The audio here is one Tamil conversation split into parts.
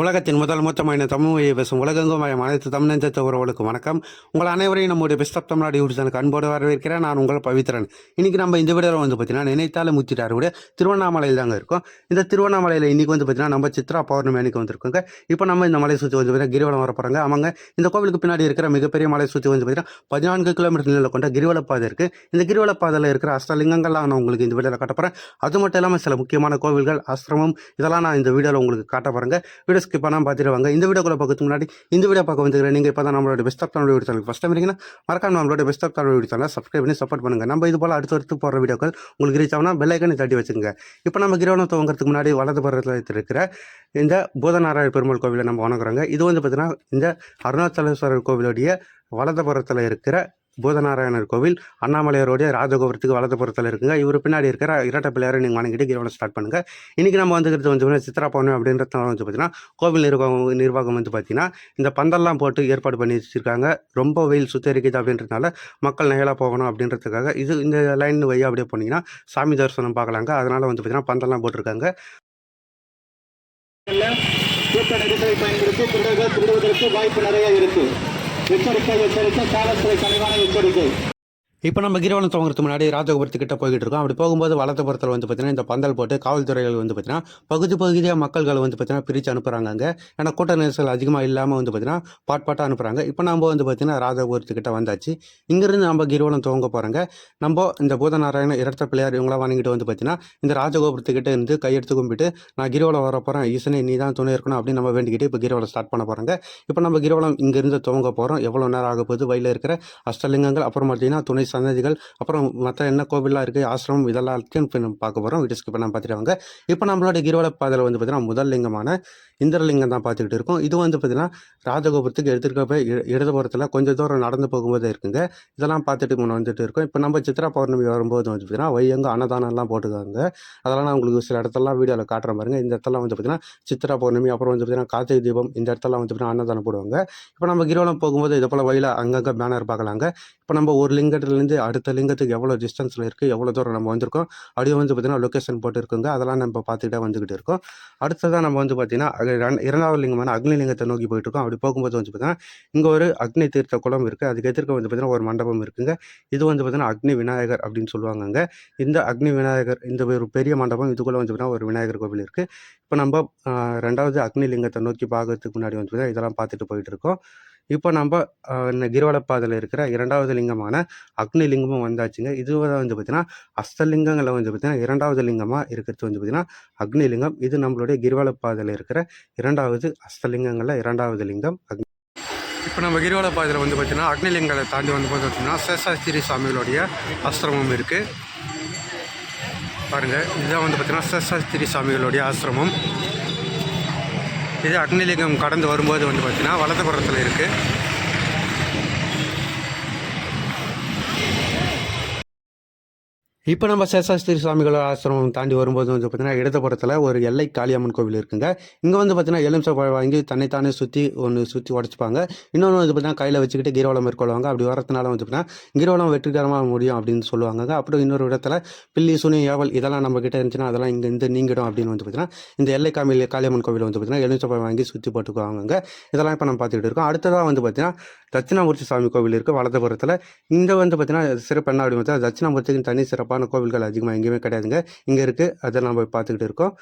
உலகத்தின் முதல் மொத்தமான தமிழ் மொழியை பேசும் உலகெங்கும் அனைத்து அனைத்து தமிழ்நெஞ்சத்த உறவுகளுக்கு வணக்கம். உங்கள் அனைவரையும் நம்முடைய பெஸ்ட் ஆஃப் தமிழ்நாடு யூடியூப் அன்போடு வரவேற்கிறேன். நான் உங்கள் பவித்ரன். இன்னைக்கு நம்ம இந்த வீடியோவில் வந்து பார்த்தீங்கன்னா நினைத்தாலும் முத்திட்டாரு கூட திருவண்ணாமலையில் தாங்க இருக்கும். இந்த திருவண்ணாமலையில் இன்றைக்கி வந்து பார்த்தீங்கன்னா நம்ம சித்ரா பௌர்ணமி அன்னைக்கு வந்திருக்கோங்க. இப்போ நம்ம இந்த மலை சுற்றி வந்து பார்த்தீங்கன்னா கிரிவலம் வர போகிறாங்க அவங்க இந்த கோவிலுக்கு பின்னாடி இருக்கிற மிகப்பெரிய மலை சுற்றி வந்து பார்த்தீங்கன்னா பதினான்கு கிலோமீட்டர் நீளம் கொண்ட கிரிவல பாதை இருக்குது இந்த கிரிவல பாதையில் இருக்கிற அஷ்டலிங்கங்கள்லாம் நான் உங்களுக்கு இந்த வீடியோவில் காட்ட போகிறேன் அது மட்டும் இல்லாமல் சில முக்கியமான கோவில்கள் ஆசிரமம் இதெல்லாம் நான் இந்த வீடியோவில் உங்களுக்கு காட்ட போகிறேங்க வீடியோ ஸ்கிப் பண்ணாமல் பார்த்துருவாங்க இந்த வீடியோக்குள்ள பார்க்கறதுக்கு முன்னாடி இந்த வீடியோ பார்க்க வந்துக்கிறேன் நீங்கள் இப்போ தான் நம்மளோட best of Tamil video channel first time இருக்கீங்கன்னா மறக்காம நம்மளோட best of Tamil video channel subscribe பண்ணி சப்போர்ட் பண்ணுங்கள் நம்ம இது போல் அடுத்தடுத்து போகிற வீடியோக்கள் உங்களுக்கு ரீச் ஆகுனா பெல்லைக்கனை தட்டி வச்சுங்க இப்போ நம்ம கிரவணம் துவங்கிறதுக்கு முன்னாடி வலது பருவத்தில் இருக்கிற இந்த பூதநாராயண பெருமாள் கோவிலை நம்ம வணங்குறாங்க. இது வந்து பார்த்தீங்கன்னா இந்த அருணாச்சலேஸ்வரர் கோவிலுடைய வலதுபுறத்தில் இருக்கிற பூதநாராயணர் கோவில் அண்ணாமலையாருடைய ராஜகோபுரத்துக்கு வலதுபுறத்தில் இருக்குங்க. இவர் பின்னாடி இருக்கிற இரட்டை பிள்ளையாரை நீங்கள் வணங்கிட்டு கிரவணம் ஸ்டார்ட் பண்ணுங்க. இன்னைக்கு நம்ம வந்துக்கிறது வந்து பார்த்தீங்கன்னா சித்ரா பௌர்ணமி அப்படின்றத வந்து பார்த்தீங்கன்னா கோவில் நிர்வாகம் நிர்வாகம் வந்து பார்த்தீங்கன்னா இந்த பந்தல்லாம் போட்டு ஏற்பாடு பண்ணி வச்சிருக்காங்க. ரொம்ப வெயில் சுத்தரிக்குது அப்படின்றதுனால மக்கள் நகைலாக போகணும் அப்படின்றதுக்காக இது இந்த லைன் வழியாக அப்படியே போனீங்கன்னா சாமி தரிசனம் பார்க்கலாங்க. அதனால் வந்து பார்த்தீங்கன்னா பந்தல்லாம் போட்டிருக்காங்க. கூட்ட நெரிசலை பயன்படுத்தி திருடுவதற்கு வாய்ப்பு நிறைய இருக்கு. எச்சரிக்கை எச்சரிக்கை காவல்துறை கனிவான எச்சரிக்கை. இப்போ நம்ம கிரிவலம் துவங்குறதுக்கு முன்னாடி ராஜகோபுரத்துக்கிட்ட போய்கிட்டு இருக்கோம் அப்படி போகும்போது வலதுபுறத்தில் வந்து பார்த்தீங்கன்னா இந்த பந்தல் போட்டு காவல்துறைகள் வந்து பார்த்தீங்கன்னா பகுதி பகுதியாக மக்கள்களை வந்து பார்த்தீங்கன்னா பிரித்து அனுப்புகிறாங்க அங்கே. ஏன்னா கூட்ட நெரிசல் அதிகமாக இல்லாமல் வந்து பார்த்தீங்கன்னா பாட் பாட்டாக அனுப்புகிறாங்க இப்போ நம்ம வந்து பார்த்தீங்கன்னா ராஜகோபுரத்துக்கிட்ட வந்தாச்சு. இங்கேருந்து நம்ம கிரிவலம் துவங்க போகிறாங்க நம்ம இந்த பூதநாராயண இரட்ட பிள்ளையார் இவங்களாம் வாங்கிட்டு வந்து பார்த்தீங்கன்னா இந்த ராஜகோபுரத்துக்கிட்ட இருந்து கையெடுத்து கும்பிட்டு நான் கிரிவலம் வர போகிறேன் ஈசனே நீ தான் துணை இருக்கணும் அப்படின்னு நம்ம வேண்டிக்கிட்டு இப்போ கிரிவலம் ஸ்டார்ட் பண்ண போகிறாங்க இப்போ நம்ம கிரிவலம் இங்கேருந்து துவங்க போகிறோம் எவ்வளோ நேரம் ஆக போகுது? வயலில் இருக்கிற அஷ்டலிங்கங்கள் அப்புறம் பார்த்தீங்கன்னா துணை சன்னதிகள் அப்புறம் மற்ற என்ன கோவிலாக இருக்குது ஆசிரமம் இதெல்லாம் இப்போ நம்ம பார்க்க போகிறோம் வீடியோ இப்போ நம்ம பார்த்துட்டு வாங்க இப்போ நம்மளோட கிரிவல பாதையில் வந்து பார்த்தீங்கன்னா முதல் லிங்கமான இந்திரலிங்கம் தான் பார்த்துக்கிட்டு இருக்கோம். இது வந்து பார்த்தீங்கன்னா ராஜகோபுரத்துக்கு எடுத்துருக்க போய் இ- இடதுபுறத்தில் கொஞ்சம் தூரம் நடந்து போகும்போது இருக்குங்க. இதெல்லாம் பார்த்துட்டு முன்ன வந்துட்டு இருக்கோம். இப்போ நம்ம சித்ரா பௌர்ணமி வரும்போது வந்து பார்த்தீங்கன்னா வையங்க அன்னதானம்லாம் போட்டுக்காங்க அதெல்லாம் நான் உங்களுக்கு சில இடத்தெல்லாம் வீடியோவில் காட்டுற பாருங்க. இந்த இடத்துல வந்து பார்த்தீங்கன்னா சித்ரா பௌர்ணமி அப்புறம் வந்து பார்த்தீங்கன்னா கார்த்திகை தீபம் இந்த இடத்தெல்லாம் வந்து பார்த்தீங்கன்னா அன்னதானம் போடுவாங்க. இப்போ நம்ம கிரிவலம் போகும்போது இதை போல் வழியில் அங்கங்கே பேனர் பார்க்கலாங்க. இப்போ நம்ம ஒரு லிங்கத்தில் லிங்கத்துலேருந்து அடுத்த லிங்கத்துக்கு எவ்வளோ டிஸ்டன்ஸில் இருக்குது எவ்வளோ தூரம் நம்ம வந்திருக்கோம் அப்படியே வந்து பார்த்தீங்கன்னா லொக்கேஷன் போட்டுருக்குங்க. அதெல்லாம் நம்ம பார்த்துக்கிட்டே வந்துக்கிட்டு இருக்கோம். அடுத்ததாக நம்ம வந்து பார்த்தீங்கன்னா இரண்டாவது லிங்கமான அக்னி லிங்கத்தை நோக்கி போயிட்டு இருக்கோம் அப்படி போகும்போது வந்து பார்த்தீங்கன்னா இங்கே ஒரு அக்னி தீர்த்த குளம் இருக்குது அதுக்கு எதிர்க்க வந்து பார்த்தீங்கன்னா ஒரு மண்டபம் இருக்குங்க. இது வந்து பார்த்தீங்கன்னா அக்னி விநாயகர் அப்படின்னு சொல்லுவாங்கங்க. இந்த அக்னி விநாயகர் இந்த ஒரு பெரிய மண்டபம் இதுக்குள்ளே வந்து பார்த்தீங்கன்னா ஒரு விநாயகர் கோவில் இருக்குது இப்போ நம்ம ரெண்டாவது அக்னி லிங்கத்தை நோக்கி பார்க்கறதுக்கு முன்னாடி வந்து பார்த்தீங்கன்னா இதெல்லாம் பார்த்துட்டு போயிட்டு இருக்கோம் இப்போ நம்ம இந்த கிரிவலப்பாதையில் இருக்கிற இரண்டாவது லிங்கமான அக்னி லிங்கமும் வந்தாச்சுங்க. இது வந்து பார்த்தீங்கன்னா அஸ்தலிங்கங்களை வந்து பார்த்தீங்கன்னா இரண்டாவது லிங்கமாக இருக்கிறது வந்து பார்த்தீங்கன்னா அக்னி லிங்கம் இது நம்மளுடைய கிரிவலப்பாதையில் இருக்கிற இரண்டாவது அஸ்தலிங்கங்களில் இரண்டாவது லிங்கம். அக்னி இப்போ நம்ம கிரிவல பாதையில் வந்து பார்த்தீங்கன்னா அக்னிலிங்கத்தை தாண்டி வந்து பார்த்தோம்னா சேஷாஸ்திரி சாமிகளுடைய ஆசிரமம் இருக்குது பாருங்கள் இதுதான் வந்து பார்த்தீங்கன்னா சேஷாஸ்திரி சாமிகளுடைய ஆசிரமம். இது அக்னிலிங்கம் கடந்து வரும்போது வந்து பார்த்திங்கன்னா வலதுபுறத்தில் இருக்குது இப்போ நம்ம சேஷாஸ்திரி சுவாமிகள் ஆசிரமம் தாண்டி வரும்போது வந்து பார்த்தீங்கன்னா இடதுபுறத்தில் ஒரு எல்லை காளியம்மன் கோவில் இருக்குங்க. இங்கே வந்து பார்த்தீங்கன்னா எலுமிச்சை பழம் வாங்கி தன்னைத்தானே சுற்றி ஒன்று சுற்றி உடச்சிப்பாங்க. இன்னொன்று வந்து பார்த்தீங்கன்னா கையில் வச்சுக்கிட்டு கீரவளம் மேற்கொள்வாங்க. அப்படி வரதுனால வந்து பார்த்தீங்கன்னா கீரவளம் வெற்றிகரமாக முடியும் அப்படின்னு சொல்லுவாங்க அப்புறம் இன்னொரு இடத்துல பில்லி சுனி ஏவல் இதெல்லாம் நம்ம கிட்ட இருந்துச்சுன்னா அதெல்லாம் இங்கே இருந்து நீங்கிடும் அப்படின்னு வந்து பார்த்தீங்கன்னா இந்த எல்லை காமி காளியம்மன் கோவில் வந்து பார்த்தீங்கன்னா எலுமிச்சை பழம் வாங்கி சுற்றி போட்டுக்குவாங்க இதெல்லாம் இப்போ நம்ம பார்த்துக்கிட்டு இருக்கோம். அடுத்ததாக வந்து பார்த்தீங்கன்னா தட்சிணாமூர்த்தி சாமி கோவில் இருக்குது வலதுபுறத்தில் இங்கே வந்து பார்த்தீங்கன்னா சிறப்பு என்ன அப்படின்னு பார்த்தா தட்சிணாமூர்த்திக்கு தனி சிறப்பாக சிறப்பான கோவில்கள் அதிகமாக எங்கேயுமே கிடையாதுங்க. இங்கே இருக்குது அதை நம்ம பார்த்துக்கிட்டு இருக்கோம்.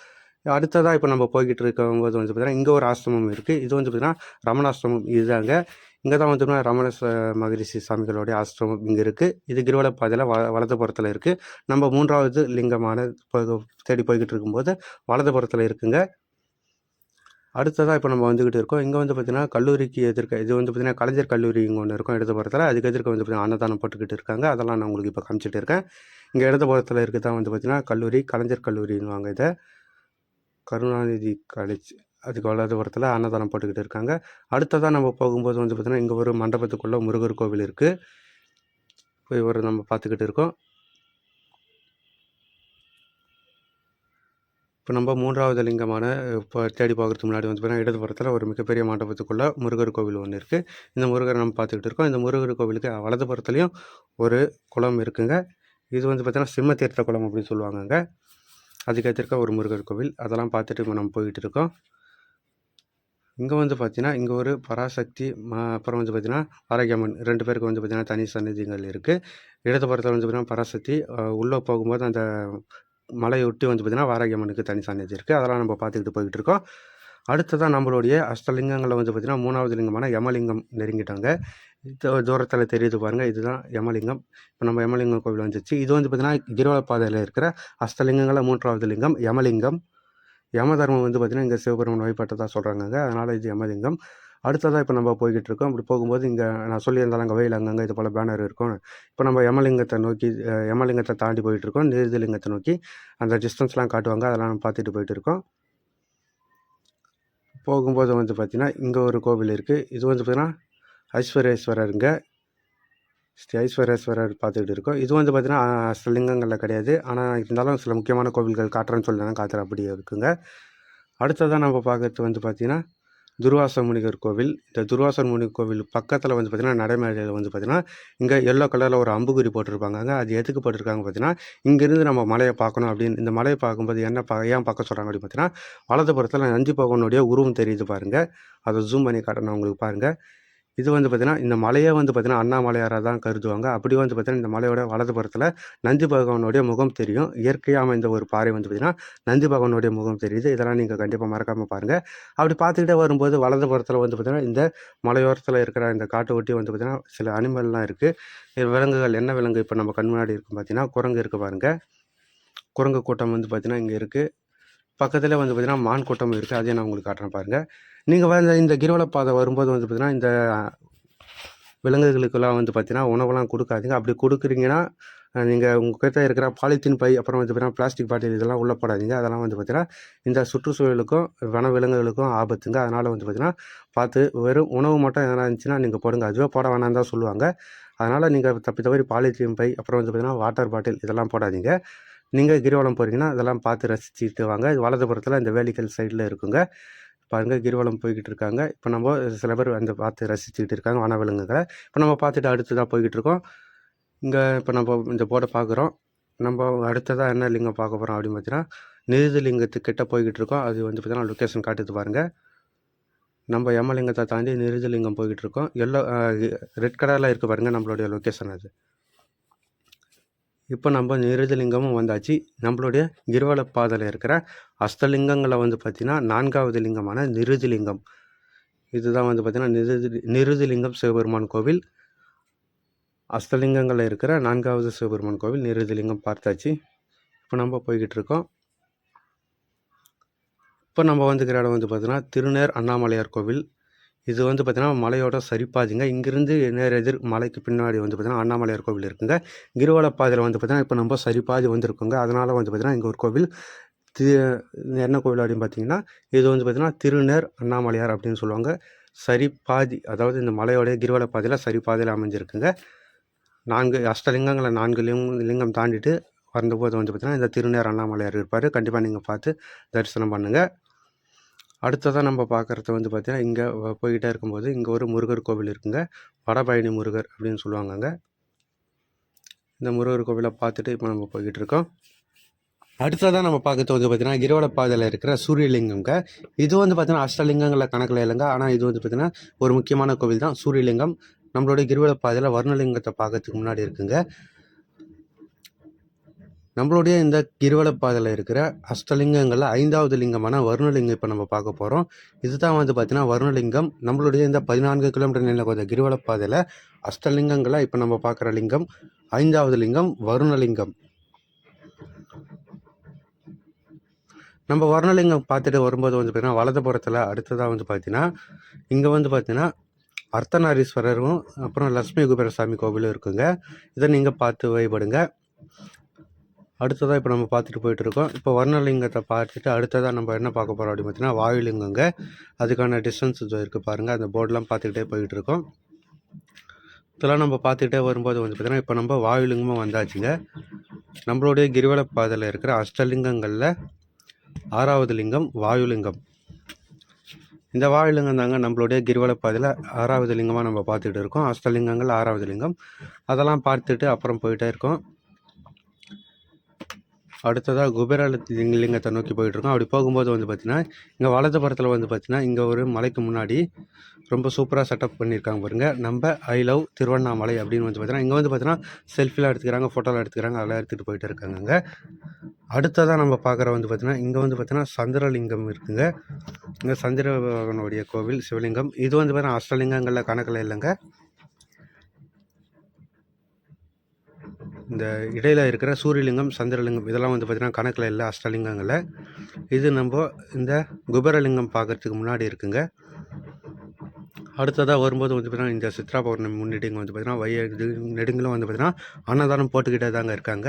அடுத்ததாக இப்போ நம்ம போய்கிட்டு இருக்கும்போது வந்து பார்த்திங்கன்னா இங்கே ஒரு ஆசிரமம் இருக்குது இது வந்து பார்த்தீங்கன்னா ரமணாசிரமம் இதுதாங்க. இங்கே தான் வந்து பார்த்தீங்கன்னா ரமண ச- மகரிஷி சாமிகளுடைய ஆசிரமம் இங்கே இருக்குது இது கிரிவல பாதையில் வ வலதுபுறத்தில் இருக்குது நம்ம மூன்றாவது லிங்கமான தேடி போய்கிட்டு இருக்கும்போது வலதுபுறத்தில் இருக்குங்க. அடுத்ததாக இப்போ நம்ம வந்துக்கிட்டு இருக்கோம். இங்கே வந்து பார்த்திங்கன்னா கல்லூரிக்கு எதிர்க்க இது வந்து பார்த்திங்கன்னா கலைஞர் கல்லூரி இங்கே ஒன்று இருக்கும். இடதுபுறத்தில் அதுக்கு எதிர்க்க வந்து பார்த்தீங்கன்னா அன்னதானம் போட்டுக்கிட்டு இருக்காங்க. அதெல்லாம் நான் உங்களுக்கு இப்போ காமிச்சிட்டு இருக்கேன். இங்கே இடதுபுறத்தில் இருக்கிறது தான் வந்து பார்த்திங்கன்னா கல்லூரி கலைஞர் கல்லூரின்னுவாங்க இதை. கருணாநிதி காலேஜ் அதுக்கு வலதுபுறத்தில் அன்னதானம் போட்டுக்கிட்டு இருக்காங்க. அடுத்ததாக நம்ம போகும்போது வந்து பார்த்திங்கன்னா இங்கே ஒரு மண்டபத்துக்குள்ளே முருகர் கோவில் இருக்குது போய் ஒரு நம்ம பார்த்துக்கிட்டு இருக்கோம். இப்போ நம்ம மூன்றாவது லிங்கமான இப்போ தேடி பார்க்குறதுக்கு முன்னாடி வந்து பார்த்தீங்கன்னா இடதுபுறத்தில் ஒரு மிகப்பெரிய மண்டபத்துக்குள்ள முருகர் கோவில் ஒன்று இருக்குது இந்த முருகரை நம்ம பார்த்துக்கிட்டு இருக்கோம். இந்த முருகர் கோவிலுக்கு வலதுபுறத்துலேயும் ஒரு குளம் இருக்குங்க. இது வந்து பார்த்தீங்கன்னா சிம்ம குளம் அப்படின்னு சொல்லுவாங்கங்க. அதுக்கேற்றிருக்க ஒரு முருகர் கோவில். அதெல்லாம் பார்த்துட்டு இப்போ நம்ம போய்கிட்டு இருக்கோம். இங்கே வந்து பார்த்தீங்கன்னா இங்கே ஒரு பராசக்தி ம அப்புறம் வந்து பார்த்தீங்கன்னா ஆரோக்கியம்மன் ரெண்டு பேருக்கு வந்து பார்த்தீங்கன்னா தனி சன்னதிகள் இருக்குது இடதுபுறத்தில் வந்து பார்த்தீங்கன்னா பராசக்தி உள்ளே போகும்போது அந்த மலையை ஒட்டி வந்து பார்த்தீங்கன்னா வாராகியம்மனுக்கு தனி சாநிதி இருக்குது அதெல்லாம் நம்ம பார்த்துக்கிட்டு போய்கிட்டு இருக்கோம் அடுத்ததாக நம்மளுடைய அஷ்டலிங்கங்களை வந்து பார்த்திங்கன்னா மூணாவது லிங்கமான யமலிங்கம் நெருங்கிட்டாங்க. இது தூரத்தில் தெரியுது பாருங்கள் இதுதான் யமலிங்கம். இப்போ நம்ம யமலிங்கம் கோவில் வந்துச்சு. இது வந்து பார்த்திங்கன்னா கிரிவலப்பாதையில் இருக்கிற அஷ்டலிங்கங்களில் மூன்றாவது லிங்கம் யமலிங்கம். யமதர்மம் வந்து பார்த்திங்கன்னா இங்கே சிவபெருமன் வழிபட்டதாக சொல்கிறாங்க அதனால் இது யமலிங்கம். அடுத்ததாக இப்போ நம்ம போய்கிட்டு இருக்கோம் அப்படி போகும்போது இங்கே நான் சொல்லியிருந்தாலும் அங்கே வயல் அங்கங்கே இது போல் பேனர் இருக்கும். இப்போ நம்ம யமலிங்கத்தை நோக்கி அஹ், யமலிங்கத்தை தாண்டி போயிட்டு இருக்கோம் நீர்திலிங்கத்தை நோக்கி அந்த டிஸ்டன்ஸ்லாம் காட்டுவாங்க. அதெல்லாம் பார்த்துட்டு போயிட்டு இருக்கோம் போகும்போது வந்து பார்த்திங்கன்னா இங்கே ஒரு கோவில் இருக்குது இது வந்து பார்த்திங்கன்னா ஐஸ்வர்யேஸ்வரருங்க ஸ்ரீ ஐஸ்வர்யேஸ்வரர் பார்த்துக்கிட்டு இருக்கோம் இது வந்து பார்த்திங்கன்னா சில லிங்கங்களில் கிடையாது. ஆனால் இருந்தாலும் சில முக்கியமான கோவில்கள் காட்டுறேன்னு சொல்லி தான் காட்டுற அப்படி இருக்குங்க. அடுத்ததாக நம்ம பார்க்குறது வந்து பார்த்திங்கன்னா துர்வாச முனிகர் கோவில். இந்த துர்வாசர் முனிகர் கோவில் பக்கத்தில் வந்து பார்த்திங்கன்னா நடைமேடையில் வந்து பார்த்திங்கன்னா இங்கே எல்லோ கலரில் ஒரு அம்புகுறி போட்டிருப்பாங்க. அது எதுக்கு போட்டிருக்காங்க பார்த்தீங்கன்னா இங்கேருந்து நம்ம மலையை பார்க்கணும் அப்படின்னு. இந்த மலையை பார்க்கும்போது என்ன பா ஏன் பார்க்க சொல்கிறாங்க அப்படின்னு பார்த்தீங்கன்னா வலதுபுறத்தில் நந்தி பகவனுடைய உருவம் தெரியுது பாருங்கள் அதை ஜூம் பண்ணி காட்டணும் உங்களுக்கு பாருங்கள் இது வந்து பார்த்திங்கன்னா இந்த மலையே வந்து பார்த்திங்கன்னா அண்ணாமலையாராக தான் கருதுவாங்க. அப்படி வந்து பார்த்திங்கன்னா இந்த மலையோட வலதுபுறத்தில் நந்தி பகவானுடைய முகம் தெரியும். இயற்கையாக அமைந்த ஒரு பாறை வந்து பார்த்திங்கன்னா நந்தி பகவானுடைய முகம் தெரியுது. இதெல்லாம் நீங்கள் கண்டிப்பாக மறக்காமல் பாருங்கள் அப்படி பார்த்துக்கிட்டே வரும்போது வலதுபுறத்தில் வந்து பார்த்திங்கன்னா இந்த மலையோரத்தில் இருக்கிற இந்த காட்டை ஒட்டி வந்து பார்த்திங்கன்னா சில அனிமல்லாம் இருக்குது விலங்குகள் என்ன விலங்கு? இப்போ நம்ம கண் முன்னாடி இருக்கும் பார்த்தீங்கன்னா குரங்கு இருக்குது பாருங்கள் குரங்கு கூட்டம் வந்து பார்த்திங்கன்னா இங்கே இருக்குது பக்கத்தில் வந்து பார்த்திங்கன்னா மான் கூட்டம் இருக்குது அதையும் நான் உங்களுக்கு காட்டுறேன் பாருங்கள் நீங்கள் வந்து இந்த கிரிவல பாதை வரும்போது வந்து பார்த்திங்கன்னா இந்த விலங்குகளுக்கெல்லாம் வந்து பார்த்தீங்கன்னா உணவெல்லாம் கொடுக்காதீங்க. அப்படி கொடுக்குறீங்கன்னா நீங்கள் உங்கள் கிட்டே இருக்கிற பாலித்தீன் பை அப்புறம் வந்து பார்த்தீங்கன்னா பிளாஸ்டிக் பாட்டில் இதெல்லாம் உள்ளே போடாதீங்க. அதெல்லாம் வந்து பார்த்தீங்கன்னா இந்த சுற்றுச்சூழலுக்கும் வன விலங்குகளுக்கும் ஆபத்துங்க. அதனால் வந்து பார்த்தீங்கன்னா பார்த்து வெறும் உணவு மட்டும் எதனா இருந்துச்சுன்னா நீங்கள் போடுங்க. அதுவே போட வேணாம் தான் சொல்லுவாங்க. அதனால் நீங்கள் தப்பி தவறி பாலித்தீன் பை அப்புறம் வந்து பார்த்தீங்கன்னா வாட்டர் பாட்டில் இதெல்லாம் போடாதீங்க. நீங்கள் கிரிவலம் போகிறீங்கன்னா அதெல்லாம் பார்த்து ரசிச்சுட்டு வாங்க. வலதுபுறத்தில் இந்த வேலிக்கல் சைடில் இருக்குங்க. பாருங்கள் கிரிவலம் போய்கிட்டு இருக்காங்க இப்போ நம்ம சில பேர் அந்த பார்த்து ரசிச்சுக்கிட்டு இருக்காங்க வனவிலங்குகளை. இப்போ நம்ம பார்த்துட்டு அடுத்து தான் போய்கிட்டு இருக்கோம் இங்கே இப்போ நம்ம இந்த போர்டை பார்க்குறோம். நம்ம அடுத்ததாக என்ன லிங்கம் பார்க்க போகிறோம் அப்படின்னு பார்த்தீங்கன்னா நிருதலிங்கத்துக்கிட்ட போய்கிட்டு இருக்கோம் அது வந்து பார்த்தீங்கன்னா லொக்கேஷன் காட்டுது பாருங்கள் நம்ம யமலிங்கத்தை தாண்டி நிருதிலிங்கம் போய்கிட்டு இருக்கோம் எல்லோ ரெட் கலரில் இருக்குது பாருங்கள் நம்மளுடைய லொக்கேஷன் அது. இப்போ நம்ம நிருதிலிங்கமும் வந்தாச்சு. நம்மளுடைய கிருவல பாதையில் இருக்கிற அஸ்தலிங்கங்களை வந்து பார்த்திங்கன்னா நான்காவது லிங்கமான நிருதிலிங்கம் இதுதான் வந்து பார்த்திங்கன்னா நிருதி நிருதிலிங்கம் சிவபெருமான் கோவில். அஸ்தலிங்கங்களில் இருக்கிற நான்காவது சிவபெருமான் கோவில் நிருதிலிங்கம் பார்த்தாச்சு. இப்போ நம்ம போய்கிட்டு இருக்கோம். இப்போ நம்ம வந்துக்கிற இடம் வந்து பார்த்திங்கன்னா திருநேர் அண்ணாமலையார் கோவில். இது வந்து பார்த்திங்கன்னா மலையோட சரிப்பாதிங்க இங்கேருந்து நேர் எதிர் மலைக்கு பின்னாடி வந்து பார்த்திங்கன்னா அண்ணாமலையார் கோவில் இருக்குங்க. கிரிவல பாதையில் வந்து பார்த்திங்கன்னா இப்போ நம்ம சரிப்பாதி வந்திருக்கோங்க. அதனால் வந்து பார்த்திங்கன்னா இங்கே ஒரு கோவில் தி என்ன கோவில் அப்படின்னு பார்த்தீங்கன்னா இது வந்து பார்த்திங்கன்னா திருநேர் அண்ணாமலையார் அப்படின்னு சொல்லுவாங்க. சரிப்பாதி அதாவது இந்த மலையோடைய கிரிவல பாதையில் சரிப்பாதையில் அமைஞ்சிருக்குங்க. நான்கு அஷ்டலிங்கங்களை நான்கு லிங்கம் லிங்கம் தாண்டிட்டு வந்தபோது வந்து பார்த்திங்கன்னா இந்த திருநேர் அண்ணாமலையார் இருப்பார். கண்டிப்பாக நீங்கள் பார்த்து தரிசனம் பண்ணுங்கள் அடுத்ததாக நம்ம பார்க்குறது வந்து பார்த்திங்கன்னா இங்கே போய்கிட்டே இருக்கும்போது இங்கே ஒரு முருகர் கோவில் இருக்குங்க. வடபழனி முருகர் அப்படின்னு சொல்லுவாங்கங்க. இந்த முருகர் கோவிலை பார்த்துட்டு இப்போ நம்ம போய்கிட்டு இருக்கோம் அடுத்ததாக நம்ம பார்க்கறது வந்து பார்த்தீங்கன்னா கிரிவல பாதையில் இருக்கிற சூரியலிங்கம்ங்க. இது வந்து பார்த்தீங்கன்னா அஷ்டலிங்கங்களை கணக்கில் இல்லைங்க. ஆனால் இது வந்து பார்த்திங்கன்னா ஒரு முக்கியமான கோவில் தான் சூரியலிங்கம் நம்மளுடைய கிரிவல பாதையில் வர்ணலிங்கத்தை பார்க்கறதுக்கு முன்னாடி இருக்குங்க. நம்மளுடைய இந்த கிருவலப்பாதையில் இருக்கிற அஷ்டலிங்கங்களில் ஐந்தாவது லிங்கமான வருணலிங்கம் இப்போ நம்ம பார்க்க போகிறோம் இதுதான் வந்து பார்த்தீங்கன்னா வருணலிங்கம். நம்மளுடைய இந்த பதினான்கு கிலோமீட்டர் நீள கொஞ்சம் கிருவலப்பாதையில் அஷ்டலிங்கங்களை இப்போ நம்ம பார்க்குற லிங்கம் ஐந்தாவது லிங்கம் வருணலிங்கம். நம்ம வருணலிங்கம் பார்த்துட்டு வரும்போது வந்து பார்த்தீங்கன்னா வலதுபுறத்தில் அடுத்ததாக வந்து பார்த்தீங்கன்னா இங்கே வந்து பார்த்தீங்கன்னா அர்த்தநாரீஸ்வரரும் அப்புறம் லட்சுமி குபேரசாமி கோவிலும் இருக்குங்க. இதை நீங்கள் பார்த்து வழிபடுங்க. அடுத்ததாக இப்போ நம்ம பார்த்துட்டு போயிட்டு இருக்கோம் இப்போ வர்ணலிங்கத்தை பார்த்துட்டு அடுத்ததாக நம்ம என்ன பார்க்க போகிறோம் அப்படின்னு பார்த்தீங்கன்னா வாயுலிங்கங்க. அதுக்கான டிஸ்டன்ஸ் இது இருக்குது பாருங்கள் அந்த போர்டெலாம் பார்த்துக்கிட்டே போயிட்டு இருக்கோம் இதெல்லாம் நம்ம பார்த்துக்கிட்டே வரும்போது வந்து பார்த்தீங்கன்னா இப்போ நம்ம வாயுலிங்கமும் வந்தாச்சுங்க. நம்மளுடைய கிரிவல பாதையில் இருக்கிற அஷ்டலிங்கங்களில் ஆறாவது லிங்கம் வாயுலிங்கம். இந்த வாயுலிங்கம் தாங்க நம்மளுடைய கிரிவல பாதையில் ஆறாவது லிங்கமாக நம்ம பார்த்துட்டு இருக்கோம். அஷ்டலிங்கங்கள் ஆறாவது லிங்கம். அதெல்லாம் பார்த்துட்டு அப்புறம் போயிட்டே இருக்கோம். அடுத்ததாக குபேரால லிங்கத்தை நோக்கி போயிட்டுருக்கோம். அப்படி போகும்போது வந்து பார்த்திங்கன்னா இங்கே வலது புறத்தில் வந்து பார்த்திங்கன்னா இங்கே ஒரு மலைக்கு முன்னாடி ரொம்ப சூப்பராக செட்டப் பண்ணியிருக்காங்க பாருங்க. நம்ம ஐ லவ் திருவண்ணாமலை அப்படின்னு வந்து பார்த்தீங்கன்னா இங்கே வந்து பார்த்தீங்கன்னா செல்ஃபிலாம் எடுத்துக்கிறாங்க ஃபோட்டோலாம் எடுத்துக்கிறாங்க அதெல்லாம் எடுத்துகிட்டு போயிட்டு இருக்காங்க அடுத்ததாக நம்ம பார்க்குற வந்து பார்த்திங்கன்னா இங்கே வந்து பார்த்திங்கன்னா சந்திரலிங்கம் இருக்குங்க. இங்கே சந்திரபகவனுடைய கோவில் சிவலிங்கம். இது வந்து பார்த்தீங்கன்னா அஷ்டலிங்கங்களில் கணக்கில் இல்லைங்க. இந்த இடையில் இருக்கிற சூரியலிங்கம் சந்திரலிங்கம் இதெல்லாம் வந்து பார்த்திங்கன்னா கணக்கில் இல்லை அஷ்டலிங்கங்களில் இது நம்ம இந்த குபரலிங்கம் பார்க்கறதுக்கு முன்னாடி இருக்குங்க. அடுத்ததாக வரும்போது வந்து பார்த்திங்கன்னா இந்த சித்ரா பௌர்ணமி முன்னிட்டு வந்து பார்த்திங்கன்னா வைய நெடுங்கிலும் வந்து பார்த்திங்கன்னா அன்னதானம் போட்டுக்கிட்டே தாங்க இருக்காங்க.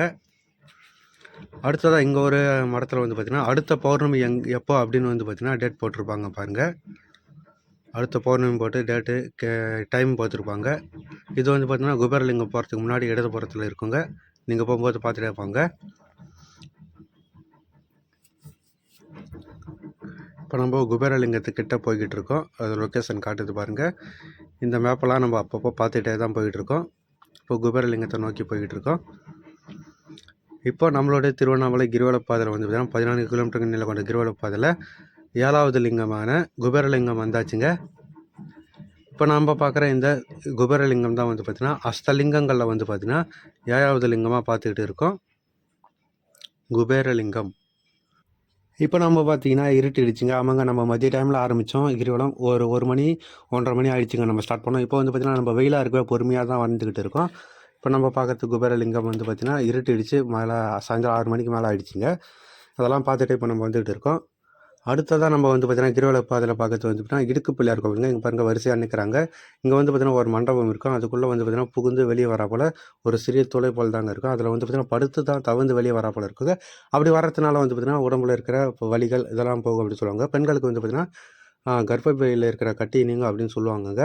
அடுத்ததாக இங்கே ஒரு மடத்தில் வந்து பார்த்திங்கன்னா அடுத்த பௌர்ணமி எங் எப்போ அப்படின்னு வந்து பார்த்திங்கன்னா டேட் போட்டிருப்பாங்க பாருங்கள் அடுத்த பௌர்ணமி போட்டு டேட்டு கே டைம் பார்த்துருப்பாங்க. இது வந்து பார்த்திங்கன்னா குபேரலிங்கம் போகிறதுக்கு முன்னாடி இடது புறத்தில் இருக்குங்க. நீங்கள் போகும்போது பார்த்துட்டே போங்க. இப்போ நம்ம குபேரலிங்கத்துக்கிட்ட போய்கிட்டு இருக்கோம். அது லொக்கேஷன் காட்டுது பாருங்கள் இந்த மேப்பெல்லாம் நம்ம அப்பப்போ பார்த்துட்டே தான் போய்கிட்டுருக்கோம் இப்போ குபேரலிங்கத்தை நோக்கி போய்கிட்டு இருக்கோம். இப்போ நம்மளுடைய திருவண்ணாமலை கிரிவலப்பாதையில் வந்து பார்த்தீங்கன்னா பதினான்கு கிலோமீட்டருக்கு நிலை கொண்ட கிரிவலப்பாதையில் ஏழாவது லிங்கமான குபேரலிங்கம் வந்தாச்சுங்க. இப்போ நம்ம பார்க்குற இந்த குபேரலிங்கம் தான் வந்து பார்த்திங்கன்னா அஷ்டலிங்கங்களில் வந்து பார்த்திங்கன்னா ஏழாவது லிங்கமாக பார்த்துக்கிட்டு இருக்கோம். குபேரலிங்கம். இப்போ நம்ம பார்த்தீங்கன்னா இருட்டிடுச்சுங்க ஆமாங்க நம்ம மதிய டைமில் ஆரம்பித்தோம் கிரிவலம் ஒரு ஒரு மணி ஒன்றரை மணி ஆயிடுச்சுங்க நம்ம ஸ்டார்ட் பண்ணோம். இப்போ வந்து பார்த்திங்கன்னா நம்ம வெயிலாக இருக்கவே பொறுமையாக தான் வந்துக்கிட்டு இருக்கோம். இப்போ நம்ம பார்க்கறது குபேரலிங்கம் வந்து பார்த்திங்கன்னா இருட்டிடுச்சு மேலே சாயந்தரம் ஆறு மணிக்கு மேலே ஆயிடுச்சுங்க. அதெல்லாம் பார்த்துட்டு இப்போ நம்ம வந்துக்கிட்டு இருக்கோம். அடுத்ததாக நம்ம வந்து பார்த்திங்கன்னா கிரிவல அதில் பார்க்கறது வந்து பார்த்தீங்கன்னா இடுக்கு பிள்ளையார் கோவிலுங்க இங்கே பாருங்கள் வரிசையாக நிற்கிறாங்க இங்கே வந்து பார்த்திங்கன்னா ஒரு மண்டபம் இருக்கும் அதுக்குள்ளே வந்து பார்த்திங்கன்னா புகுந்து வெளியே வரா போல் ஒரு சிறிய துளை போல் தாங்க இருக்கும் அதில் வந்து பார்த்திங்கன்னா படுத்து தான் தவிர்ந்து வெளியே வரா போல் இருக்குங்க அப்படி வரதுனால வந்து பார்த்திங்கன்னா உடம்புல இருக்கிற இப்போ வலிகள் இதெல்லாம் போகும் அப்படின்னு சொல்லுவாங்க பெண்களுக்கு வந்து பார்த்திங்கன்னா கர்ப்பப்பையில் இருக்கிற கட்டி நீங்க அப்படின்னு சொல்லுவாங்கங்க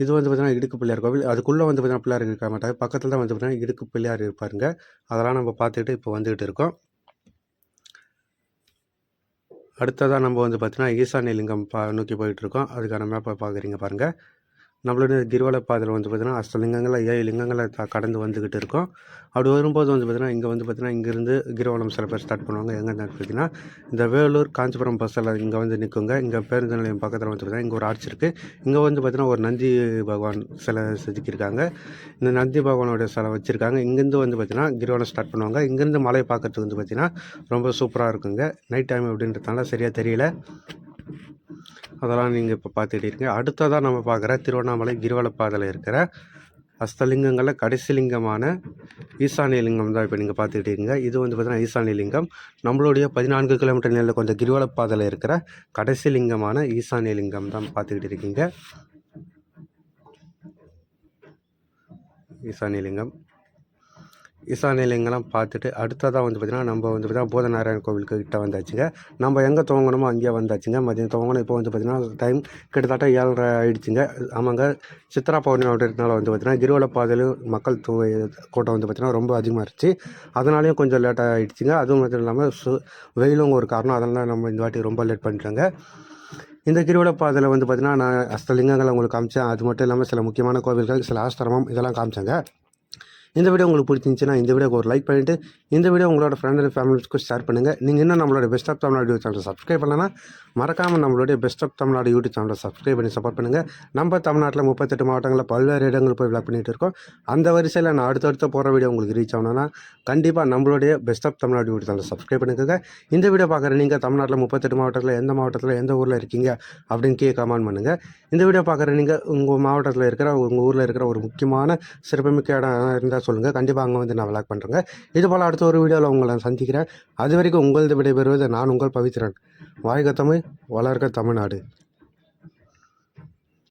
இது வந்து பார்த்திங்கன்னா இடுக்கு பிள்ளையார் கோவில் அதுக்குள்ளே வந்து பார்த்திங்கன்னா பிள்ளையார் இருக்க மாட்டாங்க பக்கத்தில் தான் வந்து பார்த்திங்கன்னா இடுக்கு பிள்ளையார் இருப்பாருங்க அதெல்லாம் நம்ம பார்த்துக்கிட்டு இப்போ வந்துக்கிட்டு இருக்கோம் அடுத்ததாக நம்ம வந்து பார்த்திங்கன்னா ஈசானிய லிங்கம் பா நோக்கி போயிட்டுருக்கோம் அதுக்கான மேப்பை பார்க்குறீங்க பாருங்கள் நம்மளுடைய கிரிவல பாதையில் வந்து பார்த்திங்கன்னா அஷ்டலிங்கங்களை ஏழு லிங்கங்களை த கடந்து வந்துக்கிட்டு இருக்கோம். அப்படி வரும்போது வந்து பார்த்திங்கன்னா இங்கே வந்து பார்த்திங்கன்னா இங்கேருந்து கிரிவலம் சில பேர் ஸ்டார்ட் பண்ணுவாங்க. எங்கே பார்த்தீங்கன்னா இந்த வேலூர் காஞ்சிபுரம் பஸ்ஸில் இங்கே வந்து நிற்குங்க இங்கே பேருந்து நிலையம் பக்கத்தில் வந்து பார்த்திங்கன்னா இங்கே ஒரு ஆர்ச் இருக்குது இங்கே வந்து பார்த்திங்கன்னா ஒரு நந்தி பகவான் சிலை செதுக்கியிருக்காங்க. இந்த நந்தி பகவானோட சிலை வச்சுருக்காங்க. இங்கேருந்து வந்து பார்த்திங்கன்னா கிரிவலம் ஸ்டார்ட் பண்ணுவாங்க. இங்கேருந்து மலையை பார்க்கறதுக்கு வந்து பார்த்திங்கன்னா ரொம்ப சூப்பராக இருக்குங்க. நைட் டைம் அப்படின்றதுனால சரியாக தெரியல. அதெல்லாம் நீங்கள் இப்போ பார்த்துட்டு இருக்கீங்க. அடுத்ததாக நம்ம பார்க்குற திருவண்ணாமலை கிரிவலப்பாதையில் இருக்கிற அஸ்தலிங்கங்களில் கடைசி லிங்கமான ஈசானிய லிங்கம் தான் இப்போ நீங்கள் பார்த்துக்கிட்டு இருக்கீங்க. இது வந்து பார்த்தீங்கன்னா ஈசானிய லிங்கம். நம்மளுடைய பதினான்கு கிலோமீட்டர் நிலையில் கொஞ்சம் கிரிவலப்பாதையில் இருக்கிற கடைசி லிங்கமான ஈசானிய லிங்கம் தான் பார்த்துக்கிட்டு இருக்கீங்க. ஈசானிய லிங்கம். ஈசானிய நிலையங்கள்லாம் பார்த்துட்டு அடுத்ததாக வந்து பார்த்திங்கன்னா நம்ம வந்து பார்த்திங்கன்னா போதநாராயண கோவிலுக்கு கிட்டே வந்தாச்சுங்க. நம்ம எங்கே துவங்கணுமோ அங்கேயே வந்தாச்சுங்க. மதியம் துவங்கணும். இப்போ வந்து பார்த்திங்கன்னா டைம் கிட்டத்தட்ட ஏழரை ஆயிடுச்சுங்க. ஆமாங்க. சித்ரா பௌர்ணமி அப்படின்றதுனால வந்து பார்த்திங்கன்னா கிரிவல பாதையிலும் மக்கள் தூ கூட்டம் வந்து பார்த்திங்கன்னா ரொம்ப அதிகமாக இருந்துச்சு. அதனாலேயும் கொஞ்சம் லேட்டாக ஆகிடுச்சிங்க அதுவும் மட்டும் இல்லாமல் சு வெயிலும் ஒரு காரணம். அதனால் நம்ம இந்த வாட்டி ரொம்ப லேட் பண்ணிட்டோங்க. இந்த கிரிவல பாதையில் வந்து பார்த்திங்கன்னா நான் அஸ்தலிங்கங்களை உங்களுக்கு காமிச்சேன். அது மட்டும் இல்லாமல் சில முக்கியமான கோவில்கள் சில ஆஸ்திரமம் இதெல்லாம் காமிச்சாங்க. இந்த வீடியோ உங்களுக்கு பிடிச்சிருந்துச்சுன்னா இந்த வீடியோக்கு ஒரு லைக் பண்ணிவிட்டு இந்த வீடியோ உங்களோட ஃப்ரெண்ட் அண்ட் ஃபேமிலிஸ்க்கு ஷேர் பண்ணுங்கள் நீங்கள் இன்னும் நம்மளோட பெஸ்ட் ஆஃப் தமிழ்நாடு யூடியூப் சேனலை சப்ஸ்கிரைப் பண்ணலன்னா மறக்காமல் நம்மளுடைய பெஸ்ட் ஆஃப் தமிழ்நாடு யூடியூப் சேனலை சப்ஸ்கிரைப் பண்ணி சப்போர்ட் பண்ணுங்கள் நம்ம தமிழ்நாட்டில் முப்பத்தெட்டு மாவட்டங்களில் பல்வேறு இடங்கள் போய் விளாக் பண்ணிகிட்டு இருக்கோம். அந்த வரிசையில் நான் அடுத்தடுத்த போகிற வீடியோ உங்களுக்கு ரீச் ஆகணும்னா கண்டிப்பாக நம்மளுடைய பெஸ்ட் ஆஃப் தமிழ்நாடு யூடியூப் சேனலை சப்ஸ்கிரைப் பண்ணிக்கோங்க. இந்த வீடியோ பார்க்குற நீங்கள் தமிழ்நாட்டில் முப்பத்தெட்டு மாவட்டத்தில் எந்த மாவட்டத்தில் எந்த ஊரில் இருக்கீங்க அப்படின்னு கீழே கமெண்ட் பண்ணுங்கள் இந்த வீடியோ பார்க்குற நீங்கள் உங்கள் மாவட்டத்தில் இருக்கிற உங்கள் ஊரில் இருக்கிற ஒரு முக்கியமான சிறப்புமிக்க இடம் இருந்தால் சொல்லுங்கள் கண்டிப்பாக அங்கே வந்து நான் விளாக் பண்ணுறேங்க இது போல் அடுத்த ஒரு வீடியோவில் உங்களை சந்திக்கிறேன். அது வரைக்கும் உங்களது விடைபெறுவது நான் உங்கள் பவித்திரன் வாழ்க தமிழ் வளர்க்க தமிழ்நாடு.